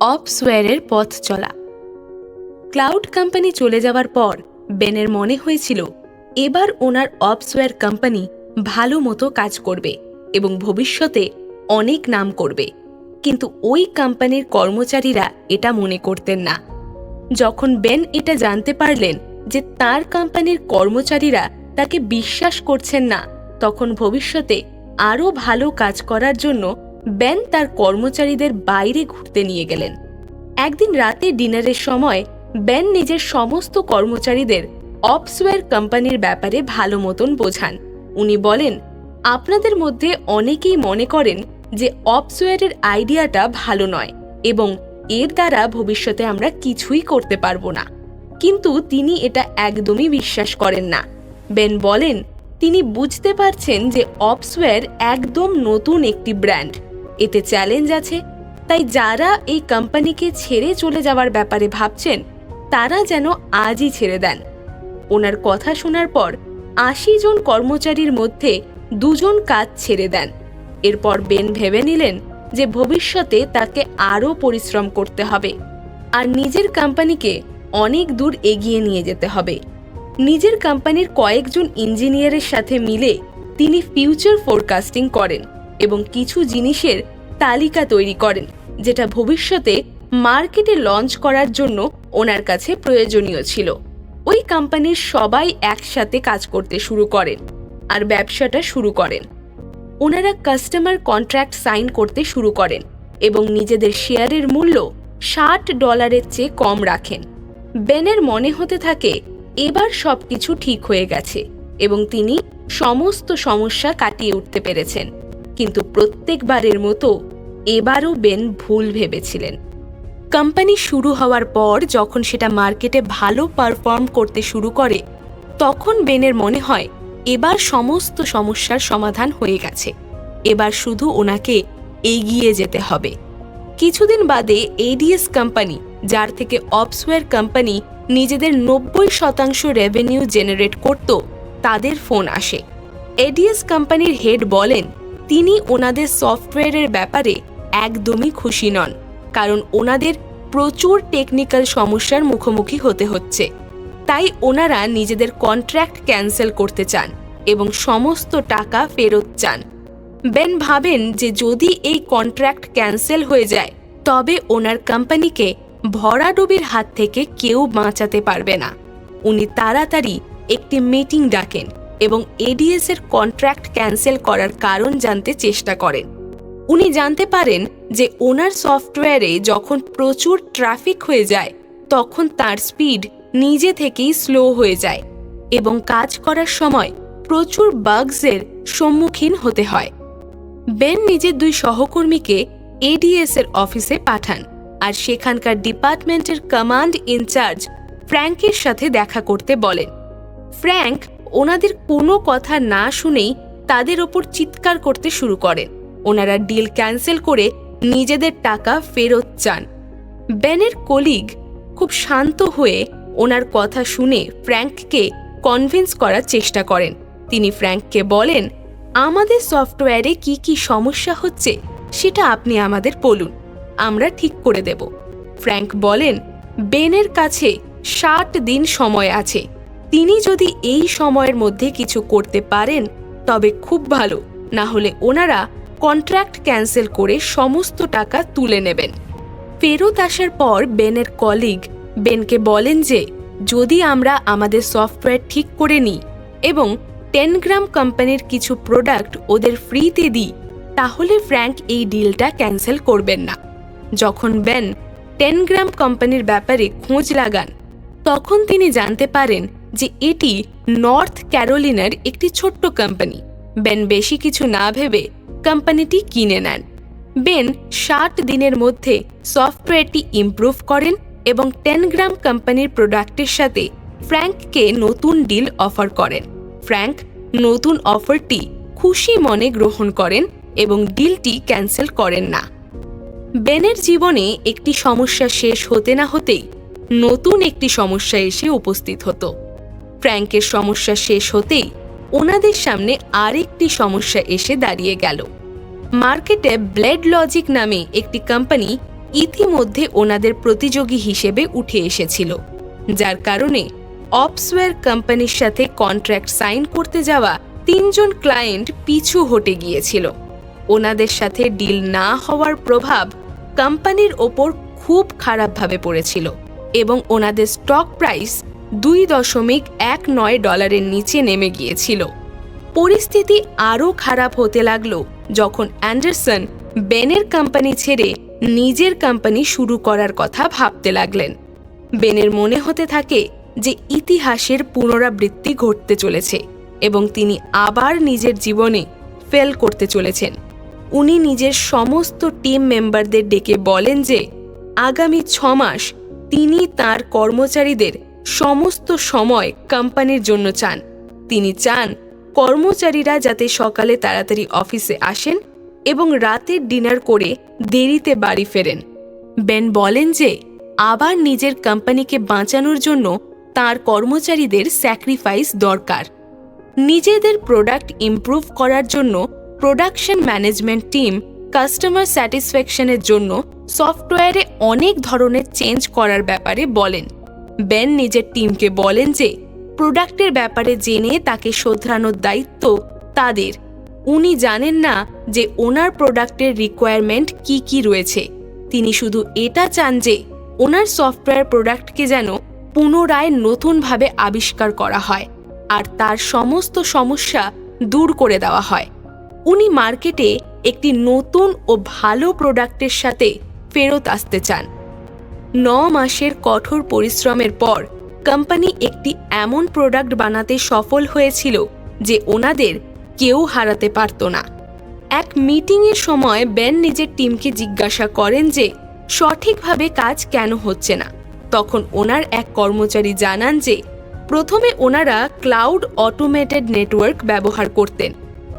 অপসওয়্যারের পথ চলা। Cloud company চলে যাওয়ার পর বেনের মনে হয়েছিল, এবার ওনার অপসওয়্যার কোম্পানি ভালো মতো কাজ করবে এবং ভবিষ্যতে অনেক নাম করবে। কিন্তু ওই কোম্পানির কর্মচারীরা এটা মনে করতেন না। যখন বেন এটা জানতে পারলেন যে তার কোম্পানির কর্মচারীরা তাকে বিশ্বাস করছেন না, তখন ভবিষ্যতে আরও ভালো কাজ করার জন্য বেন তার কর্মচারীদের বাইরে ঘুরতে নিয়ে গেলেন। একদিন রাতে ডিনারের সময় বেন নিজের সমস্ত কর্মচারীদের অপসওয়্যার কোম্পানির ব্যাপারে ভালো মতন বোঝান। উনি বলেন, আপনাদের মধ্যে অনেকেই মনে করেন যে অপসওয়্যারের আইডিয়াটা ভালো নয় এবং এর দ্বারা ভবিষ্যতে আমরা কিছুই করতে পারব না। কিন্তু তিনি এটা একদমই বিশ্বাস করেন না। বেন বলেন, তিনি বুঝতে পারছেন যে অপসওয়্যার একদম নতুন একটি ব্র্যান্ড। এতে চ্যালেঞ্জ আছে। তাই যারা এই কোম্পানিকে ছেড়ে চলে যাওয়ার ব্যাপারে ভাবছেন, তারা যেন আজই ছেড়ে দেন। ওনার কথা শোনার পর আশি জন কর্মচারীর মধ্যে দুজন কাজ ছেড়ে দেন। এরপর বেন ভেবে নিলেন যে ভবিষ্যতে তাকে আরও পরিশ্রম করতে হবে আর নিজের কোম্পানিকে অনেক দূর এগিয়ে নিয়ে যেতে হবে। নিজের কোম্পানির কয়েকজন ইঞ্জিনিয়ারের সাথে মিলে তিনি ফিউচার ফোরকাস্টিং করেন। এবং কিছু জিনিসের তালিকা তৈরি করেন, যেটা ভবিষ্যতে মার্কেটে লঞ্চ করার জন্য ওনার কাছে প্রয়োজনীয় ছিল। ওই কোম্পানির সবাই একসাথে কাজ করতে শুরু করেন আর ব্যবসাটা শুরু করেন। ওনারা কাস্টমার কন্ট্রাক্ট সাইন করতে শুরু করেন এবং নিজেদের শেয়ারের মূল্য ষাট ডলারের চেয়ে কম রাখেন। বেনের মনে হতে থাকে, এবার সবকিছু ঠিক হয়ে গেছে এবং তিনি সমস্ত সমস্যা কাটিয়ে উঠতে পেরেছেন। কিন্তু প্রত্যেকবারের মতো এবারও বেন ভুল ভেবেছিলেন। কোম্পানি শুরু হওয়ার পর যখন সেটা মার্কেটে ভালো পারফর্ম করতে শুরু করে, তখন বেনের মনে হয় এবার সমস্ত সমস্যার সমাধান হয়ে গেছে। এবার শুধু ওনাকে এগিয়ে যেতে হবে। কিছুদিন বাদে এডিএস কোম্পানি, যার থেকে অপসওয়্যার কোম্পানি নিজেদের নব্বই শতাংশ রেভিনিউ জেনারেট করত, তাদের ফোন আসে। এডিএস কোম্পানির হেড বলেন তিনি ওনাদের সফটওয়্যারের ব্যাপারে একদমই খুশি নন, কারণ ওনাদের প্রচুর টেকনিক্যাল সমস্যার মুখোমুখি হতে হচ্ছে। তাই ওনারা নিজেদের কন্ট্রাক্ট ক্যান্সেল করতে চান এবং সমস্ত টাকা ফেরত চান। বেন ভাবেন যে যদি এই কন্ট্রাক্ট ক্যান্সেল হয়ে যায়, তবে ওনার কোম্পানিকে ভরাডুবির হাত থেকে কেউ বাঁচাতে পারবে না। উনি তাড়াতাড়ি একটি মিটিং ডাকেন এবং এডিএস এর কন্ট্রাক্ট ক্যান্সেল করার কারণ জানতে চেষ্টা করেন। উনি জানতে পারেন যে ওনার সফটওয়্যারে যখন প্রচুর ট্রাফিক হয়ে যায়, তখন তার স্পিড নিজে থেকেই স্লো হয়ে যায় এবং কাজ করার সময় প্রচুর বাগসের সম্মুখীন হতে হয়। বেন নিজের দুই সহকর্মীকে এডিএস এর অফিসে পাঠান আর সেখানকার ডিপার্টমেন্টের কমান্ড ইনচার্জ ফ্র্যাঙ্কের সাথে দেখা করতে বলেন। ফ্র্যাঙ্ক ওনাদের কোনো কথা না শুনেই তাদের ওপর চিৎকার করতে শুরু করেন ওনারা ডিল ক্যান্সেল করে নিজেদের টাকা ফেরত চান। বেনের কলিগ খুব শান্ত হয়ে ওনার কথা শুনে ফ্র্যাঙ্ককে কনভিন্স করার চেষ্টা করেন। তিনি ফ্র্যাঙ্ককে বলেন, আমাদের সফটওয়্যারে কি কি সমস্যা হচ্ছে সেটা আপনি আমাদের বলুন, আমরা ঠিক করে দেব। ফ্র্যাঙ্ক বলেন, বেনের কাছে ষাট দিন সময় আছে। তিনি যদি এই সময়ের মধ্যে কিছু করতে পারেন, তবে খুব ভালো। না হলে ওনারা কন্ট্রাক্ট ক্যান্সেল করে সমস্ত টাকা তুলে নেবেন। ফেরত আসার পর বেনের কলিগ বেনকে বলেন যে, যদি আমরা আমাদের সফটওয়্যার ঠিক করে নিই এবং টেন গ্রাম কোম্পানির কিছু প্রোডাক্ট ওদের ফ্রিতে দিই, তাহলে ফ্র্যাঙ্ক এই ডিলটা ক্যান্সেল করবেন না। যখন বেন টেন গ্রাম কোম্পানির ব্যাপারে খোঁজ লাগান, তখন তিনি জানতে পারেন যে এটি নর্থ ক্যারোলিনার একটি ছোট্ট কোম্পানি বেন বেশি কিছু না ভেবে কোম্পানিটি কিনে নেন। বেন ষাট দিনের মধ্যে সফটওয়্যারটি ইমপ্রুভ করেন এবং টেন গ্রাম কোম্পানির প্রোডাক্টের সাথে ফ্র্যাঙ্ককে নতুন ডিল অফার করেন। ফ্র্যাঙ্ক নতুন অফারটি খুশি মনে গ্রহণ করেন এবং ডিলটি ক্যান্সেল করেন না। বেনের জীবনে একটি সমস্যা শেষ হতে না হতেই নতুন একটি সমস্যা এসে উপস্থিত হতো। ফ্র্যাঙ্কের সমস্যা শেষ হতেই ওনাদের সামনে আরেকটি সমস্যা এসে দাঁড়িয়ে গেল। মার্কেটে ব্লেড লজিক নামে একটি কোম্পানি ইতিমধ্যে ওনাদের প্রতিযোগী হিসেবে উঠে এসেছিল, যার কারণে অপসওয়্যার কোম্পানির সাথে কন্ট্রাক্ট সাইন করতে যাওয়া তিনজন ক্লায়েন্ট পিছু হটে গিয়েছিল। ওনাদের সাথে ডিল না হওয়ার প্রভাব কোম্পানির ওপর খুব খারাপভাবে পড়েছিল এবং ওনাদের স্টক প্রাইস দুই দশমিক এক নয় ডলারের নিচে নেমে গিয়েছিল। পরিস্থিতি আরও খারাপ হতে লাগল যখন অ্যান্ডারসন বেনের কোম্পানি ছেড়ে নিজের কোম্পানি শুরু করার কথা ভাবতে লাগলেন। বেনের মনে হতে থাকে যে ইতিহাসের পুনরাবৃত্তি ঘটতে চলেছে এবং তিনি আবার নিজের জীবনে ফেল করতে চলেছেন। উনি নিজের সমস্ত টিম মেম্বারদের ডেকে বলেন যে, আগামী ছ মাস তিনি তার কর্মচারীদের সমস্ত সময় কোম্পানির জন্য চান। তিনি চান কর্মচারীরা যাতে সকালে তাড়াতাড়ি অফিসে আসেন এবং রাতের ডিনার করে দেরিতে বাড়ি ফেরেন। বেন বলেন যে, আবার নিজের কোম্পানিকে বাঁচানোর জন্য তার কর্মচারীদের স্যাক্রিফাইস দরকার। নিজেদের প্রোডাক্ট ইমপ্রুভ করার জন্য প্রোডাকশন ম্যানেজমেন্ট টিম কাস্টমার স্যাটিসফ্যাকশনের জন্য সফটওয়্যারে অনেক ধরনের চেঞ্জ করার ব্যাপারে বলেন। বেন নিজের টিমকে বলেন যে, প্রোডাক্টের ব্যাপারে জেনে তাকে শোধরানোর দায়িত্ব তাদের। উনি জানেন না যে ওনার প্রোডাক্টের রিকোয়ারমেন্ট কি কি রয়েছে। তিনি শুধু এটা চান যে, ওনার সফটওয়্যার প্রোডাক্টকে যেন পুনরায় নতুনভাবে আবিষ্কার করা হয় আর তার সমস্ত সমস্যা দূর করে দেওয়া হয়। উনি মার্কেটে একটি নতুন ও ভালো প্রোডাক্টের সাথে ফেরত আসতে চান। ন মাসের কঠোর পরিশ্রমের পর কোম্পানি একটি এমন প্রোডাক্ট বানাতে সফল হয়েছিল যে ওনাদের কেউ হারাতে পারত না। এক মিটিংয়ের সময় বেন নিজের টিমকে জিজ্ঞাসা করেন যে, সঠিকভাবে কাজ কেন হচ্ছে না? তখন ওনার এক কর্মচারী জানান যে, প্রথমে ওনারা ক্লাউড অটোমেটেড নেটওয়ার্ক ব্যবহার করতেন,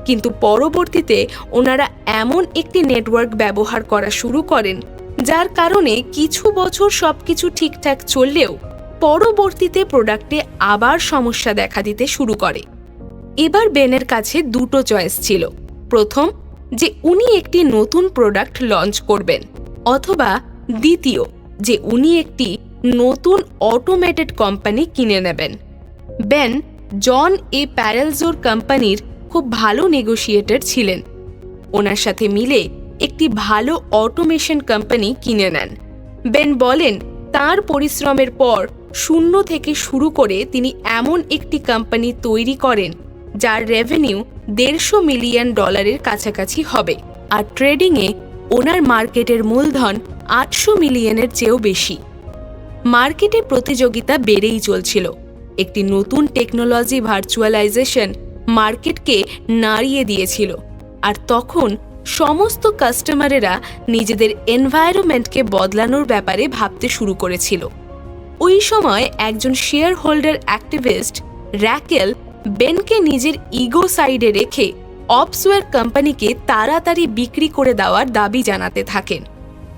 কিন্তু পরবর্তীতে ওনারা এমন একটি নেটওয়ার্ক ব্যবহার করা শুরু করেন যার কারণে কিছু বছর সবকিছু ঠিকঠাক চললেও পরবর্তীতে প্রোডাক্টে আবার সমস্যা দেখা দিতে শুরু করে। এবার বেনের কাছে দুটো চয়েস ছিল। প্রথম, যে উনি একটি নতুন প্রোডাক্ট লঞ্চ করবেন, অথবা দ্বিতীয়, যে উনি একটি নতুন অটোমেটেড কোম্পানি কিনে নেবেন। বেন, জন এ প্যারেলজোর কোম্পানির খুব ভালো নেগোশিয়েটর ছিলেন। ওনার সাথে মিলে একটি ভালো অটোমেশন কোম্পানি কিনে নেন। বেন বলেন, তার পরিশ্রমের পর শূন্য থেকে শুরু করে তিনি এমন একটি কোম্পানি তৈরি করেন, যার রেভিনিউ দেড়শো মিলিয়ন ডলারের কাছাকাছি হবে আর ট্রেডিংয়ে ওনার মার্কেটের মূলধন আটশো মিলিয়নের চেয়েও বেশি। মার্কেটে প্রতিযোগিতা বেড়েই চলছিল। একটি নতুন টেকনোলজি ভার্চুয়ালাইজেশন মার্কেটকে নাড়িয়ে দিয়েছিল। আর তখন সমস্ত কাস্টমারেরা নিজেদের এনভায়রনমেন্টকে বদলানোর ব্যাপারে ভাবতে শুরু করেছিল। ওই সময় একজন শেয়ার হোল্ডার অ্যাক্টিভিস্ট র্যাকেল বেনকে নিজের ইগো সাইডে রেখে অপসওয়্যার কোম্পানিকে তাড়াতাড়ি বিক্রি করে দেওয়ার দাবি জানাতে থাকেন।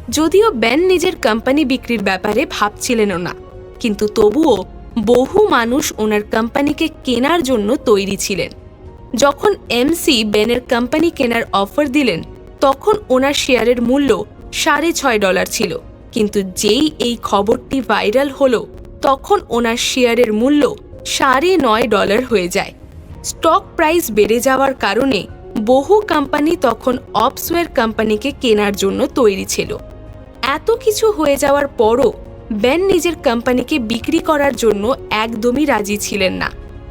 যদিও বেন নিজের কোম্পানি বিক্রির ব্যাপারে ভাবছিলেনও না, কিন্তু তবুও বহু মানুষ ওনার কোম্পানিকে কেনার জন্য তৈরি ছিলেন। যখন এমসি বেনের কোম্পানি কেনার অফার দিলেন তখন ওনার শেয়ারের মূল্য সাড়ে ছয় ডলার ছিল। কিন্তু যেই এই খবরটি ভাইরাল হলো, তখন ওনার শেয়ারের মূল্য সাড়ে নয় ডলার হয়ে যায়। স্টক প্রাইস বেড়ে যাওয়ার কারণে বহু কোম্পানি তখন অপসওয়্যার কোম্পানিকে কেনার জন্য তৈরি ছিল। এত কিছু হয়ে যাওয়ার পরও বেন নিজের কোম্পানিকে বিক্রি করার জন্য একদমই রাজি ছিলেন না।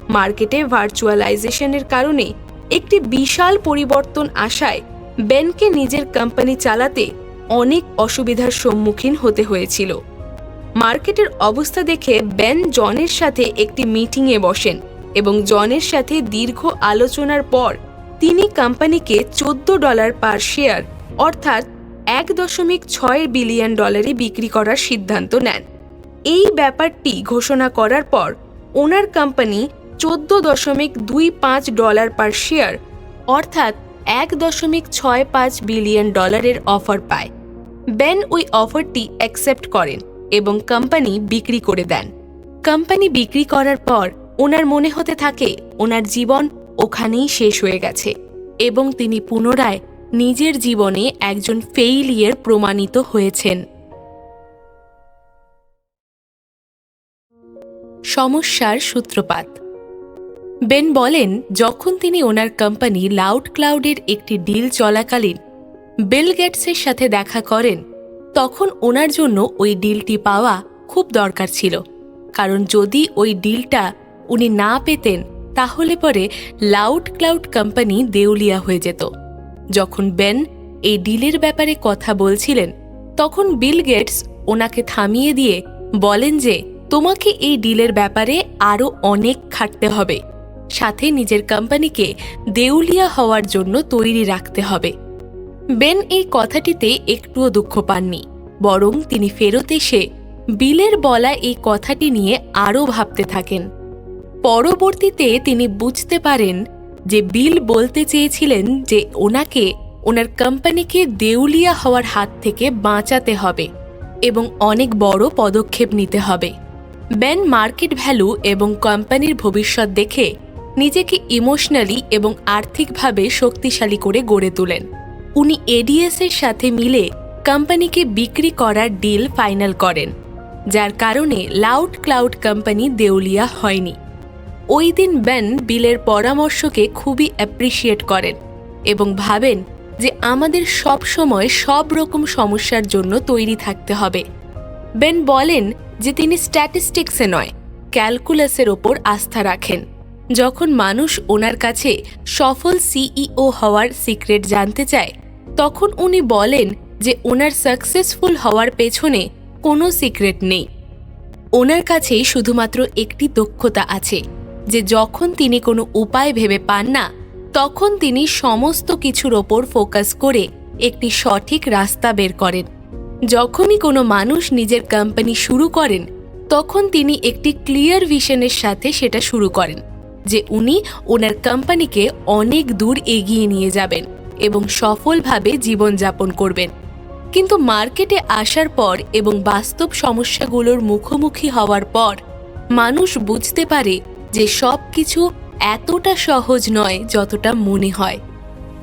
মার্কেটে ভার্চুয়ালাইজেশনের কারণে একটি বিশাল পরিবর্তন আসায় বেনকে নিজের কোম্পানি চালাতে অনেক অসুবিধার সম্মুখীন হতে হয়েছিল। মার্কেটের অবস্থা দেখে বেন জনের সাথে একটি মিটিংয়ে বসেন এবং জনের সাথে দীর্ঘ আলোচনার পর তিনি কোম্পানিকে চোদ্দ ডলার পার শেয়ার, অর্থাৎ এক দশমিক ছয় বিলিয়ন ডলারে বিক্রি করার সিদ্ধান্ত নেন। এই ব্যাপারটি ঘোষণা করার পর ওনার কোম্পানি চোদ্দ দশমিক দুই পাঁচ ডলার পার শেয়ার, অর্থাৎ এক দশমিক ছয় পাঁচ বিলিয়ন ডলারের অফার পায়। বেন ওই অফারটি অ্যাকসেপ্ট করেন এবং কোম্পানি বিক্রি করে দেন। কোম্পানি বিক্রি করার পর ওনার মনে হতে থাকে ওনার জীবন ওখানেই শেষ হয়ে গেছে এবং তিনি পুনরায় নিজের জীবনে একজন ফেইলিয়ার প্রমাণিত হয়েছেন। সমস্যার সূত্রপাত বেন বলেন, যখন তিনি ওনার কোম্পানি লাউড ক্লাউডের একটি ডিল চলাকালীন বিল গেটসের সাথে দেখা করেন, তখন ওনার জন্য ওই ডিলটি পাওয়া খুব দরকার ছিল। কারণ যদি ওই ডিলটা উনি না পেতেন, তাহলে পরে লাউড ক্লাউড কোম্পানি দেউলিয়া হয়ে যেত। যখন বেন এই ডিলের ব্যাপারে কথা বলছিলেন, তখন বিল গেটস ওনাকে থামিয়ে দিয়ে বলেন যে, তোমাকে এই ডিলের ব্যাপারে আরও অনেক খাটতে হবে। সাথে নিজের কোম্পানিকে দেউলিয়া হওয়ার জন্য তৈরি রাখতে হবে। বেন এই কথাটিতে একটুও দুঃখ পাননি, বরং তিনি ফেরত এসে বিলের বলা এই কথাটি নিয়ে আরও ভাবতে থাকেন। পরবর্তীতে তিনি বুঝতে পারেন যে বিল বলতে চেয়েছিলেন যে ওনাকে ওনার কোম্পানিকে দেউলিয়া হওয়ার হাত থেকে বাঁচাতে হবে এবং অনেক বড় পদক্ষেপ নিতে হবে। বেন মার্কেট ভ্যালু এবং কোম্পানির ভবিষ্যৎ দেখে নিজেকে ইমোশনালি এবং আর্থিকভাবে শক্তিশালী করে গড়ে তোলেন। উনি এডিএস এর সাথে মিলে কোম্পানিকে বিক্রি করার ডিল ফাইনাল করেন, যার কারণে লাউড ক্লাউড কোম্পানি দেউলিয়া হয়নি। ওই দিন বেন বিলের পরামর্শকে খুবই অ্যাপ্রিসিয়েট করেন এবং ভাবেন যে আমাদের সব সময় সব রকম সমস্যার জন্য তৈরি থাকতে হবে। বেন বলেন যে তিনি স্ট্যাটিস্টিক্সে নয় ক্যালকুলাসের ওপর আস্থা রাখেন। যখন মানুষ ওনার কাছে সফল সিইও হওয়ার সিক্রেট জানতে চায়, তখন উনি বলেন যে ওনার সাকসেসফুল হওয়ার পেছনে কোনো সিক্রেট নেই। ওনার কাছে শুধুমাত্র একটি দক্ষতা আছে, যে যখন তিনি কোনো উপায় ভেবে পান না, তখন তিনি সমস্ত কিছুর ওপর ফোকাস করে একটি সঠিক রাস্তা বের করেন। যখনই কোনো মানুষ নিজের কোম্পানি শুরু করেন, তখন তিনি একটি ক্লিয়ার ভিশনের সাথে সেটা শুরু করেন। যে উনি ওনার কোম্পানিকে অনেক দূর এগিয়ে নিয়ে যাবেন এবং সফলভাবে জীবনযাপন করবেন। কিন্তু মার্কেটে আসার পর এবং বাস্তব সমস্যাগুলোর মুখোমুখি হওয়ার পর মানুষ বুঝতে পারে যে সব কিছু এতটা সহজ নয় যতটা মনে হয়।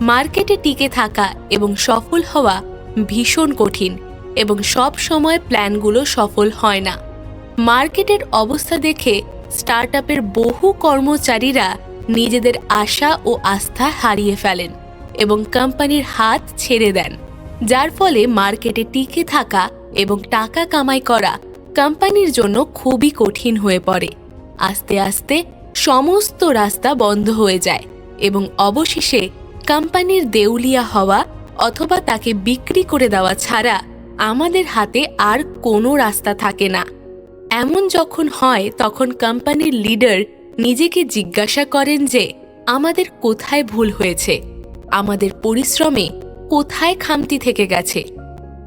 মার্কেটে টিকে থাকা এবং সফল হওয়া ভীষণ কঠিন এবং সব সময় প্ল্যানগুলো সফল হয় না। মার্কেটের অবস্থা দেখে স্টার্ট বহু কর্মচারীরা নিজেদের আশা ও আস্থা হারিয়ে ফেলেন এবং কোম্পানির হাত ছেড়ে দেন। যার ফলে মার্কেটে টিকে থাকা এবং টাকা কামাই করা কোম্পানির জন্য খুবই কঠিন হয়ে পড়ে। আস্তে আস্তে সমস্ত রাস্তা বন্ধ হয়ে যায় এবং অবশেষে কোম্পানির দেউলিয়া হওয়া অথবা তাকে বিক্রি করে দেওয়া ছাড়া আমাদের হাতে আর কোনো রাস্তা থাকে না। এমন যখন হয়, তখন কোম্পানির লিডার নিজেকে জিজ্ঞাসা করেন যে, আমাদের কোথায় ভুল হয়েছে? আমাদের পরিশ্রমে কোথায় খামতি থেকে গেছে?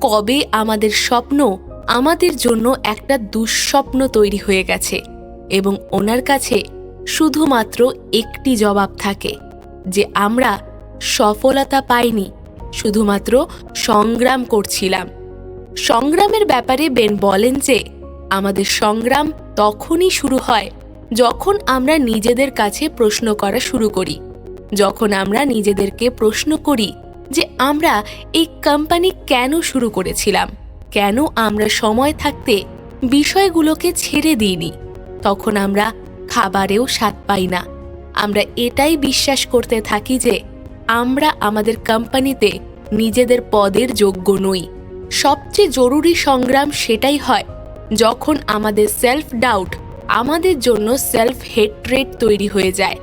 কবে আমাদের স্বপ্ন আমাদের জন্য একটা দুঃস্বপ্ন তৈরি হয়ে গেছে? এবং ওনার কাছে শুধুমাত্র একটি জবাব থাকে, যে, আমরা সফলতা পাইনি, শুধুমাত্র সংগ্রাম করছিলাম। সংগ্রামের ব্যাপারে বেন বলেন যে আমাদের সংগ্রাম তখনই শুরু হয় যখন আমরা নিজেদের কাছে প্রশ্ন করা শুরু করি। যখন আমরা নিজেদেরকে প্রশ্ন করি যে আমরা এই কোম্পানি কেন শুরু করেছিলাম? কেন আমরা সময় থাকতে বিষয়গুলোকে ছেড়ে দিইনি? তখন আমরা খাবারেও স্বাদ পাই না। আমরা এটাই বিশ্বাস করতে থাকি যে আমরা আমাদের কোম্পানিতে নিজেদের পদের যোগ্য নই। সবচেয়ে জরুরি সংগ্রাম সেটাই হয় যখন আমাদের সেলফ ডাউট আমাদের জন্য সেলফ হেট্রেট তৈরি হয়ে যায়।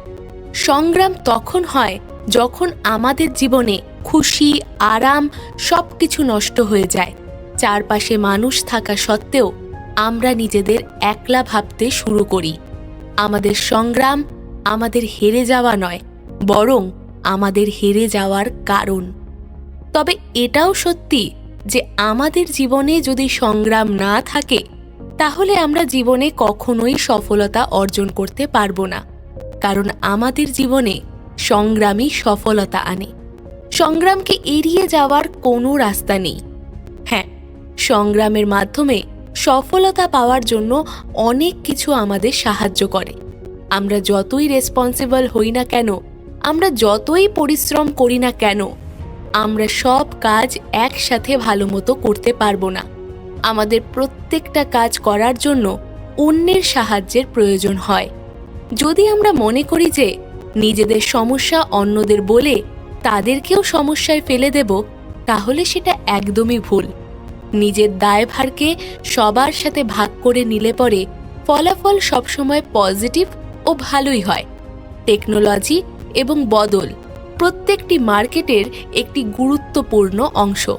সংগ্রাম তখন হয় যখন আমাদের জীবনে খুশি, আরাম সব কিছু নষ্ট হয়ে যায়। চারপাশে মানুষ থাকা সত্ত্বেও আমরা নিজেদের একলা ভাবতে শুরু করি। আমাদের সংগ্রাম আমাদের হেরে যাওয়া নয়, বরং আমাদের হেরে যাওয়ার কারণ। তবে এটাও সত্যি যে আমাদের জীবনে যদি সংগ্রাম না থাকে তাহলে আমরা জীবনে কখনোই সফলতা অর্জন করতে পারব না। কারণ আমাদের জীবনে সংগ্রামই সফলতা আনে। সংগ্রামকে এড়িয়ে যাওয়ার কোনো রাস্তা নেই। হ্যাঁ সংগ্রামের মাধ্যমে সফলতা পাওয়ার জন্য অনেক কিছু আমাদের সাহায্য করে। আমরা যতই রেসপন্সিবল হই না কেন, আমরা যতই পরিশ্রম করি না কেন, আমরা সব কাজ একসাথে ভালো মতো করতে পারব না। আমাদের প্রত্যেকটা কাজ করার জন্য অন্যের সাহায্যের প্রয়োজন হয়। যদি আমরা মনে করি যে নিজেদের সমস্যা অন্যদের বলে তাদেরকেও সমস্যায় ফেলে দেব, তাহলে সেটা একদমই ভুল। নিজের দায়ভারকে সবার সাথে ভাগ করে নিলে পরে ফলাফল সবসময় পজিটিভ ও ভালোই হয়। টেকনোলজি এবং বদল প্রত্যেকটি মার্কেটের একটি গুরুত্বপূর্ণ অংশ।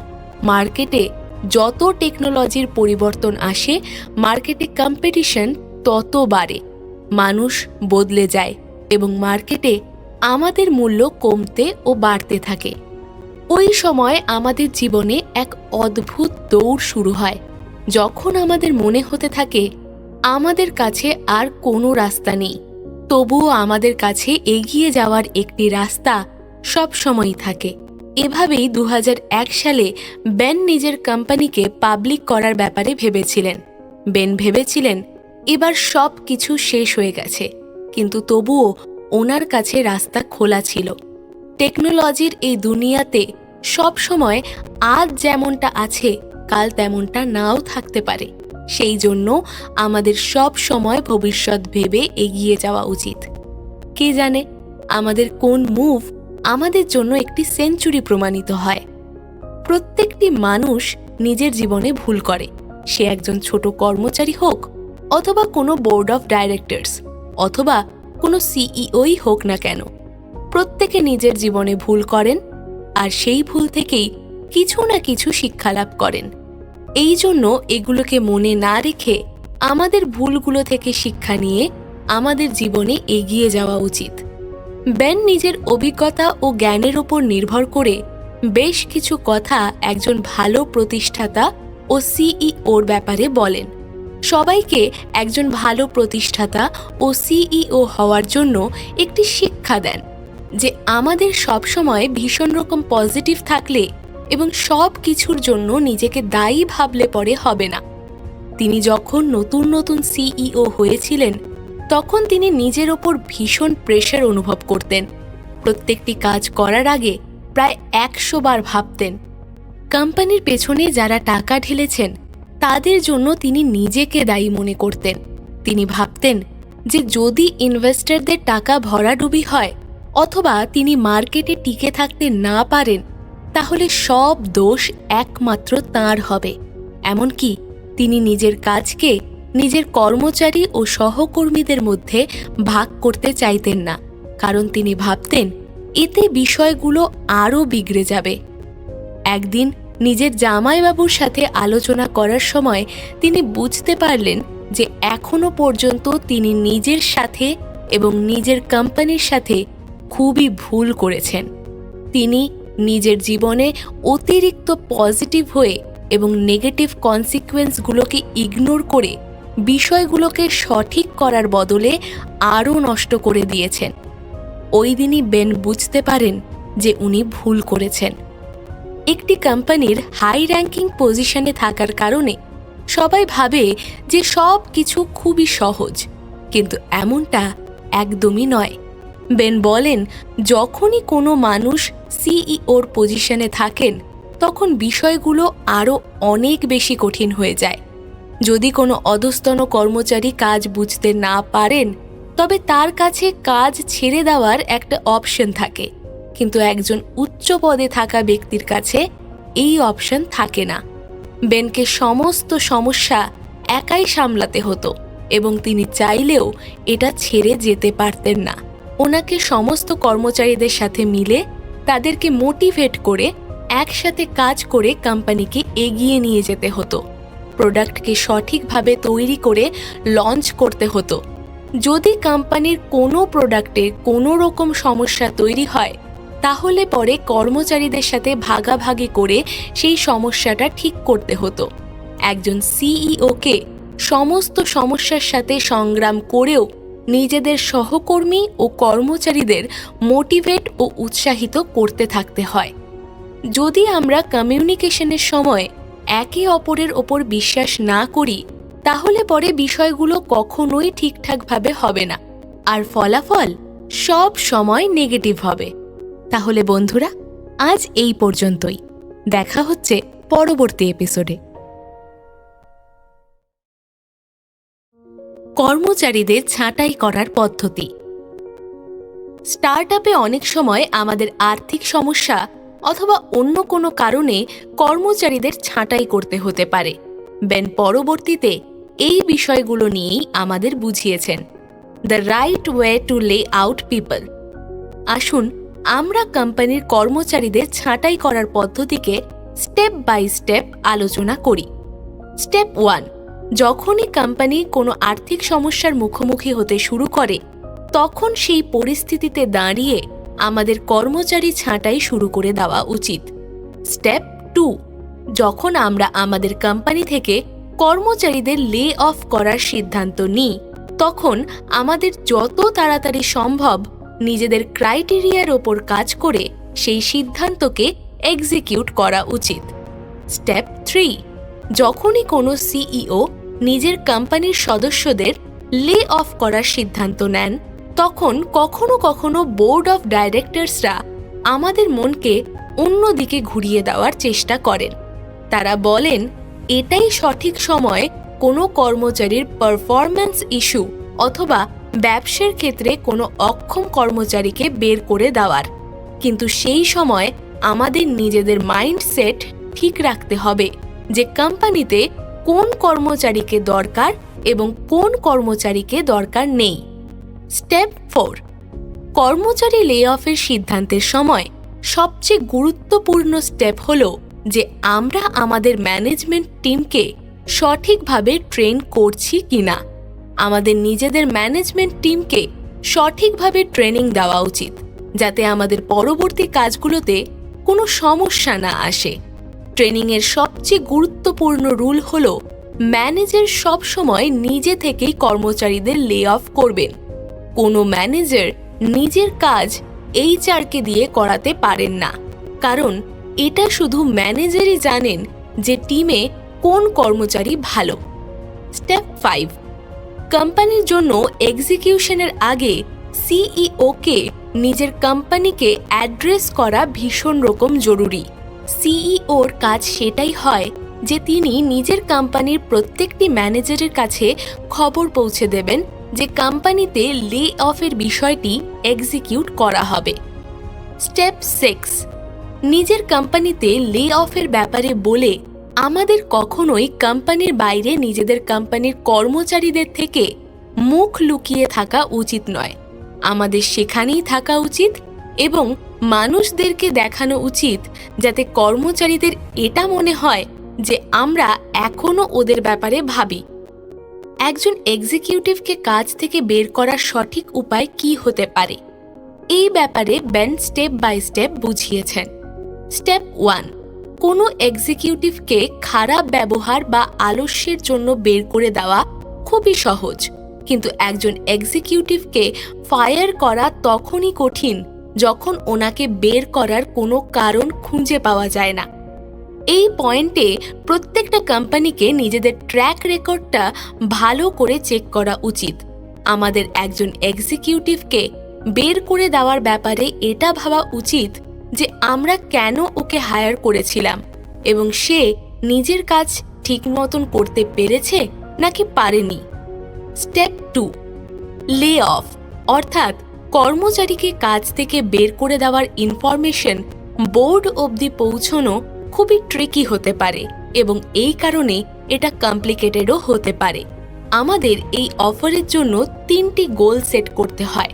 মার্কেটে যত টেকনোলজির পরিবর্তন আসে মার্কেটে কম্পিটিশন তত বাড়ে। মানুষ বদলে যায় এবং মার্কেটে আমাদের মূল্য কমতে ও বাড়তে থাকে। ওই সময় আমাদের জীবনে এক অদ্ভুত দৌড় শুরু হয়। যখন আমাদের মনে হতে থাকে, আমাদের কাছে আর কোনো রাস্তা নেই। তবুও আমাদের কাছে এগিয়ে যাওয়ার একটি রাস্তা সব সময়ই থাকে। এভাবেই দু হাজার এক সালে বেন নিজের কোম্পানিকে পাবলিক করার ব্যাপারে ভেবেছিলেন। বেন ভেবেছিলেন, এবার সব কিছু শেষ হয়ে গেছে, কিন্তু তবুও ওনার কাছে রাস্তা খোলা ছিল। টেকনোলজির এই দুনিয়াতে সব সময় আজ যেমনটা আছে, কাল তেমনটা নাও থাকতে পারে। সেই জন্য আমাদের সব সময় ভবিষ্যৎ ভেবে এগিয়ে যাওয়া উচিত। কে জানে আমাদের কোন মুভ আমাদের জন্য একটি সেঞ্চুরি প্রমাণিত হয়। প্রত্যেকটি মানুষ নিজের জীবনে ভুল করে। সে একজন ছোট কর্মচারী হোক অথবা কোনো বোর্ড অফ ডাইরেক্টরস অথবা কোনো সিইওই হোক না কেন। প্রত্যেকে নিজের জীবনে ভুল করেন আর সেই ভুল থেকেই কিছু না কিছু শিক্ষা লাভ করেন। এই জন্য এগুলোকে মনে না রেখে আমাদের ভুলগুলো থেকে শিক্ষা নিয়ে আমাদের জীবনে এগিয়ে যাওয়া উচিত। বেন নিজের অভিজ্ঞতা ও জ্ঞানের ওপর নির্ভর করে বেশ কিছু কথা একজন ভালো প্রতিষ্ঠাতা ও সিইওর ব্যাপারে বলেন। সবাইকে একজন ভালো প্রতিষ্ঠাতা ও সিইও হওয়ার জন্য একটি শিক্ষা দেন যে আমাদের সবসময় ভীষণ রকম পজিটিভ থাকলে এবং সব কিছুর জন্য নিজেকে দায়ী ভাবলে পরে হবে না। তিনি যখন নতুন নতুন সিইও হয়েছিলেন তখন তিনি নিজের ওপর ভীষণ প্রেশার অনুভব করতেন। প্রত্যেকটি কাজ করার আগে প্রায় একশো বার ভাবতেন, কোম্পানির পেছনে যারা টাকা ঢেলেছেন, তাদের জন্য তিনি নিজেকে দায়ী মনে করতেন। তিনি ভাবতেন যে যদি ইনভেস্টরদের টাকা ভরাডুবি হয় অথবা তিনি মার্কেটে টিকে থাকতে না পারেন, তাহলে সব দোষ একমাত্র তাঁর হবে। এমনকি তিনি নিজের কাজকে নিজের কর্মচারী ও সহকর্মীদের মধ্যে ভাগ করতে চাইতেন না, কারণ তিনি ভাবতেন, এতে বিষয়গুলো আরও বিগড়ে যাবে। একদিন নিজের জামাইবাবুর সাথে আলোচনা করার সময় তিনি বুঝতে পারলেন যে এখনও পর্যন্ত তিনি নিজের সাথে এবং নিজের কোম্পানির সাথে খুবই ভুল করেছেন। তিনি নিজের জীবনে অতিরিক্ত পজিটিভ হয়ে এবং নেগেটিভ কনসিকুয়েন্সগুলোকে ইগনোর করে বিষয়গুলোকে সঠিক করার বদলে আরও নষ্ট করে দিয়েছেন। ওই দিনই বেন বুঝতে পারেন যে উনি ভুল করেছেন। একটি কোম্পানির হাই র্যাঙ্কিং পজিশনে থাকার কারণে সবাই ভাবে যে সব কিছু খুবই সহজ, কিন্তু এমনটা একদমই নয়। বেন বলেন, যখনই কোনো মানুষ সিইওর পজিশনে থাকেন, তখন বিষয়গুলো আরও অনেক বেশি কঠিন হয়ে যায়। যদি কোনো অধস্তন কর্মচারী কাজ বুঝতে না পারেন, তবে তার কাছে কাজ ছেড়ে দেওয়ার একটা অপশন থাকে। কিন্তু একজন উচ্চ পদে থাকা ব্যক্তির কাছে এই অপশন থাকে না। বেনকে সমস্ত সমস্যা একাই সামলাতে হতো এবং তিনি চাইলেও এটা ছেড়ে যেতে পারতেন না। ওনাকে সমস্ত কর্মচারীদের সাথে মিলে তাদেরকে মোটিভেট করে একসাথে কাজ করে কোম্পানিকে এগিয়ে নিয়ে যেতে হতো। প্রোডাক্টকে সঠিকভাবে তৈরি করে লঞ্চ করতে হতো। যদি কোম্পানির কোনো প্রোডাক্টে কোনো রকম সমস্যা তৈরি হয়, তাহলে পরে কর্মচারীদের সাথে ভাগাভাগি করে সেই সমস্যাটা ঠিক করতে হতো। একজন সিইওকে সমস্ত সমস্যার সাথে সংগ্রাম করেও নিজেদের সহকর্মী ও কর্মচারীদের মোটিভেট ও উৎসাহিত করতে থাকতে হয়। যদি আমরা কমিউনিকেশনের সময় একে অপরের ওপর বিশ্বাস না করি, তাহলে পরে বিষয়গুলো কখনোই ঠিকঠাকভাবে হবে না। আর ফলাফল সব সময় নেগেটিভ হবে। তাহলে বন্ধুরা, আজ এই পর্যন্তই। দেখা হচ্ছে পরবর্তী এপিসোডে কর্মচারীদের ছাঁটাই করার পদ্ধতি। স্টার্টআপে অনেক সময় আমাদের আর্থিক সমস্যা অথবা অন্য কোনো কারণে কর্মচারীদের ছাঁটাই করতে হতে পারে। বেন পরবর্তীতে এই বিষয়গুলো নিয়েই আমাদের বুঝিয়েছেন। The right way to lay out people আসুন, আমরা কোম্পানির কর্মচারীদের ছাঁটাই করার পদ্ধতিকে স্টেপ বাই স্টেপ আলোচনা করি। স্টেপ ওয়ান, যখনই কোম্পানি কোনো আর্থিক সমস্যার মুখোমুখি হতে শুরু করে, তখন সেই পরিস্থিতিতে দাঁড়িয়ে আমাদের কর্মচারী ছাঁটাই শুরু করে দেওয়া উচিত। স্টেপ টু, যখন আমরা আমাদের কোম্পানি থেকে কর্মচারীদের লে অফ করার সিদ্ধান্ত নিই, তখন আমাদের যত তাড়াতাড়ি সম্ভব নিজেদের ক্রাইটেরিয়ার ওপর কাজ করে সেই সিদ্ধান্তকে এক্সিকিউট করা উচিত। স্টেপ থ্রি, যখনই কোনো সিইও নিজের কোম্পানির সদস্যদের লে অফ করার সিদ্ধান্ত নেন তখন কখনো কখনো বোর্ড অফ ডাইরেক্টরসরা আমাদের মনকে অন্যদিকে ঘুরিয়ে দেওয়ার চেষ্টা করেন। তারা বলেন, এটাই সঠিক সময় কোনো কর্মচারীর পারফরম্যান্স ইস্যু অথবা ব্যবসার ক্ষেত্রে কোনো অক্ষম কর্মচারীকে বের করে দেওয়ার। কিন্তু সেই সময় আমাদের নিজেদের মাইন্ডসেট ঠিক রাখতে হবে যে কোম্পানিতে কোন কর্মচারীকে দরকার এবং কোন কর্মচারীকে দরকার নেই। স্টেপ ফোর, কর্মচারী লে অফের সিদ্ধান্তের সময় সবচেয়ে গুরুত্বপূর্ণ স্টেপ হল যে আমরা আমাদের ম্যানেজমেন্ট টিমকে সঠিকভাবে ট্রেন করছি কিনা। আমাদের নিজেদের ম্যানেজমেন্ট টিমকে সঠিকভাবে ট্রেনিং দেওয়া উচিত, যাতে আমাদের পরবর্তী কাজগুলোতে কোনো সমস্যা না আসে। ট্রেনিংয়ের সবচেয়ে গুরুত্বপূর্ণ রুল হল ম্যানেজার সবসময় নিজে থেকেই কর্মচারীদের লে অফ করবেন। কোনো ম্যানেজার নিজের কাজ এইচআরকে দিয়ে করাতে পারেন না। কারণ এটা শুধু ম্যানেজারই জানেন যে টিমে কোন কর্মচারী ভালো। স্টেপ ফাইভ কোম্পানির জন্য এক্সিকিউশনের আগে সিইওকে নিজের কোম্পানিকে অ্যাড্রেস করা ভীষণ রকম জরুরি। সিইওর কাজ সেটাই হয় যে তিনি নিজের কোম্পানির প্রত্যেকটি ম্যানেজারের কাছে খবর পৌঁছে দেবেন যে কোম্পানিতে লে অফের বিষয়টি এক্সিকিউট করা হবে। স্টেপ সিক্স নিজের কোম্পানিতে লে অফের ব্যাপারে বলে আমাদের কখনোই কোম্পানির বাইরে নিজেদের কোম্পানির কর্মচারীদের থেকে মুখ লুকিয়ে থাকা উচিত নয়। আমাদের সেখানেই থাকা উচিত এবং মানুষদেরকে দেখানো উচিত যাতে কর্মচারীদের এটা মনে হয় যে আমরা এখনও ওদের ব্যাপারে ভাবি। একজন এক্সিকিউটিভকে কাজ থেকে বের করার সঠিক উপায় কি হতে পারে? এই ব্যাপারে বেন স্টেপ বাই স্টেপ বুঝিয়েছেন। স্টেপ ওয়ান, কোনো এক্সিকিউটিভকে খারাপ ব্যবহার বা আলস্যের জন্য বের করে দেওয়া খুবই সহজ। কিন্তু একজন এক্সিকিউটিভকে ফায়ার করা তখনই কঠিন, যখন ওনাকে বের করার কোনো কারণ খুঁজে পাওয়া যায় না। এই পয়েন্টে প্রত্যেকটা কোম্পানিকে নিজেদের ট্র্যাক রেকর্ডটা ভালো করে চেক করা উচিত। আমাদের একজন এক্সিকিউটিভকে বের করে দেওয়ার ব্যাপারে এটা ভাবা উচিত যে আমরা কেন ওকে হায়ার করেছিলাম এবং সে নিজের কাজ ঠিক মতন করতে পেরেছে নাকি পারেনি। স্টেপ টু লে অফ অর্থাৎ কর্মচারীকে কাজ থেকে বের করে দেওয়ার ইনফরমেশন বোর্ড অবধি পৌঁছনো খুবই ট্রিকি হতে পারে এবং এই কারণে এটা কমপ্লিকেটেডও হতে পারে। আমাদের এই অফারের জন্য তিনটি গোল সেট করতে হয়।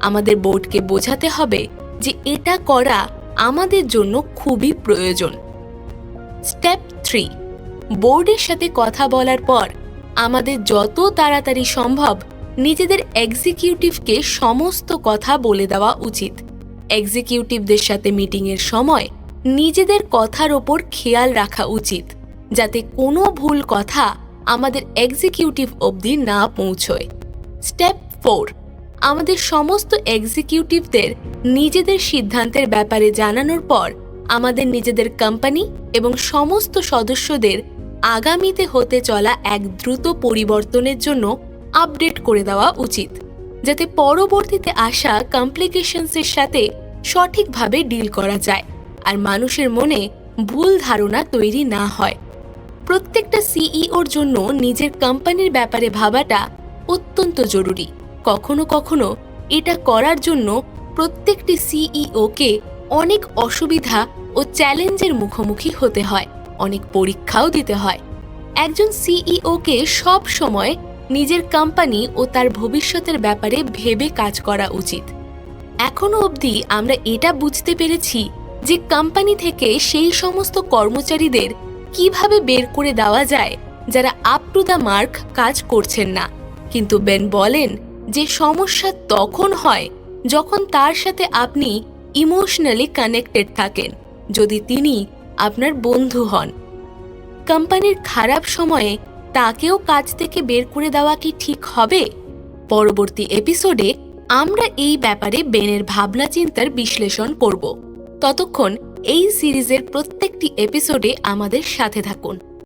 আমাদের বোর্ডকে বোঝাতে হবে যে এটা করা আমাদের জন্য খুবই প্রয়োজন। স্টেপ থ্রি বোর্ডের সাথে কথা বলার পর আমাদের যত তাড়াতাড়ি সম্ভব নিজেদের এক্সিকিউটিভকে সমস্ত কথা বলে দেওয়া উচিত। এক্সিকিউটিভদের সাথে মিটিংয়ের সময় নিজেদের কথার ওপর খেয়াল রাখা উচিত, যাতে কোনো ভুল কথা আমাদের এক্সিকিউটিভ অবধি না পৌঁছয়। স্টেপ ফোর আমাদের সমস্ত এক্সিকিউটিভদের নিজেদের সিদ্ধান্তের ব্যাপারে জানানোর পর আমাদের নিজেদের কোম্পানি এবং সমস্ত সদস্যদের আগামীতে হতে চলা এক দ্রুত পরিবর্তনের জন্য আপডেট করে দেওয়া উচিত, যাতে পরবর্তীতে আসা কমপ্লিকেশনসের সাথে সঠিকভাবে ডিল করা যায়। আর মানুষের মনে ভুল ধারণা তৈরি না হয়। প্রত্যেকটা সিইওর জন্য নিজের কোম্পানির ব্যাপারে ভাবাটা অত্যন্ত জরুরি। কখনো কখনো এটা করার জন্য প্রত্যেকটি সিইওকে অনেক অসুবিধা ও চ্যালেঞ্জের মুখোমুখি হতে হয়, অনেক পরীক্ষাও দিতে হয়। একজন সিইওকে সব সময় নিজের কোম্পানি ও তার ভবিষ্যতের ব্যাপারে ভেবে কাজ করা উচিত। এখনও অবধি আমরা এটা বুঝতে পেরেছি যে কোম্পানি থেকে সেই সমস্ত কর্মচারীদের কীভাবে বের করে দেওয়া যায়, যারা আপ টু দ্য মার্ক কাজ করছেন না। কিন্তু বেন বলেন, যে সমস্যা তখন হয় যখন তার সাথে আপনি ইমোশনালি কানেক্টেড থাকেন, যদি তিনি আপনার বন্ধু হন। কোম্পানির খারাপ সময়ে তাকেও কাজ থেকে বের করে দেওয়া কি ঠিক হবে? পরবর্তী এপিসোডে আমরা এই ব্যাপারে বেনের ভাবনা চিন্তার বিশ্লেষণ করব। ততক্ষণ এই সিরিজের প্রত্যেকটি এপিসোডে আমাদের সাথে থাকুন।